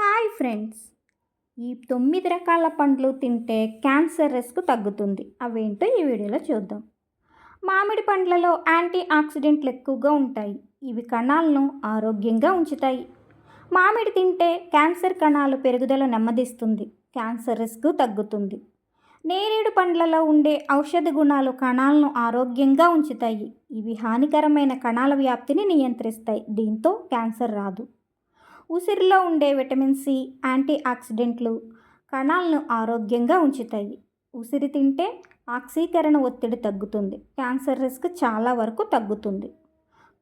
Hi friends. ఈ తొమ్మిది రకాల పండ్లు తింటే క్యాన్సర్ రిస్క్ తగ్గుతుంది. అవేంటో ఈ వీడియోలో చూద్దాం. మామిడి పండ్లలో యాంటీ ఆక్సిడెంట్లు ఎక్కువగా ఉంటాయి. ఇవి కణాలను ఆరోగ్యంగా ఉంచుతాయి. మామిడి తింటే క్యాన్సర్ కణాలు పెరుగుదల నెమ్మదిస్తుంది. క్యాన్సర్ రిస్క్ తగ్గుతుంది. నేరేడు పండ్లలో ఉండే ఔషధ గుణాలు కణాలను ఆరోగ్యంగా ఉంచుతాయి. ఇవి హానికరమైన కణాల వ్యాప్తిని నియంత్రిస్తాయి. దీంతో క్యాన్సర్ రాదు. ఉసిరిలో ఉండే విటమిన్ సి యాంటీ ఆక్సిడెంట్లు కణాలను ఆరోగ్యంగా ఉంచుతాయి. ఉసిరి తింటే ఆక్సీకరణ ఒత్తిడి తగ్గుతుంది. క్యాన్సర్ రిస్క్ చాలా వరకు తగ్గుతుంది.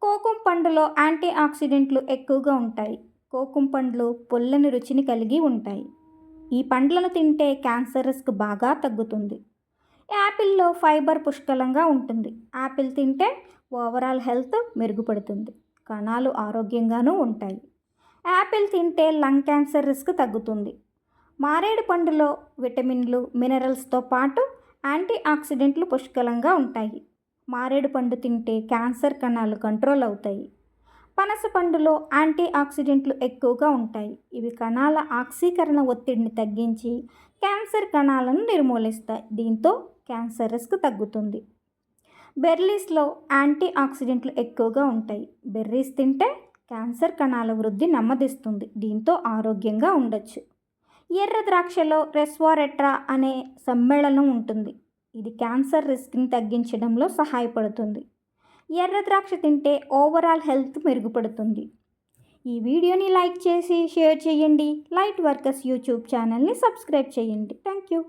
కోకుం పండులో యాంటీ ఆక్సిడెంట్లు ఎక్కువగా ఉంటాయి. కోకుం పండ్లు పుల్లని రుచిని కలిగి ఉంటాయి. ఈ పండ్లను తింటే క్యాన్సర్ రిస్క్ బాగా తగ్గుతుంది. యాపిల్లో ఫైబర్ పుష్కలంగా ఉంటుంది. యాపిల్ తింటే ఓవరాల్ హెల్త్ మెరుగుపడుతుంది. కణాలు ఆరోగ్యంగానూ ఉంటాయి. యాపిల్ తింటే లంగ్ క్యాన్సర్ రిస్క్ తగ్గుతుంది. మారేడు పండులో విటమిన్లు మినరల్స్తో పాటు యాంటీ ఆక్సిడెంట్లు పుష్కలంగా ఉంటాయి. మారేడు పండు తింటే క్యాన్సర్ కణాలు కంట్రోల్ అవుతాయి. పనస పండులో యాంటీ ఆక్సిడెంట్లు ఎక్కువగా ఉంటాయి. ఇవి కణాల ఆక్సీకరణ ఒత్తిడిని తగ్గించి క్యాన్సర్ కణాలను నిర్మూలిస్తాయి. దీంతో క్యాన్సర్ రిస్క్ తగ్గుతుంది. బెర్రీస్లో యాంటీ ఆక్సిడెంట్లు ఎక్కువగా ఉంటాయి. బెర్రీస్ తింటే క్యాన్సర్ కణాల వృద్ధి నెమ్మదిస్తుంది. దీంతో ఆరోగ్యంగా ఉండొచ్చు. ఎర్ర ద్రాక్షలో రెస్వారెట్రా అనే సమ్మేళనం ఉంటుంది. ఇది క్యాన్సర్ రిస్క్ని తగ్గించడంలో సహాయపడుతుంది. ఎర్ర ద్రాక్ష తింటే ఓవరాల్ హెల్త్ మెరుగుపడుతుంది. ఈ వీడియోని లైక్ చేసి షేర్ చేయండి. లైట్ వర్కర్స్ యూట్యూబ్ ఛానల్ని సబ్స్క్రైబ్ చేయండి. Thank you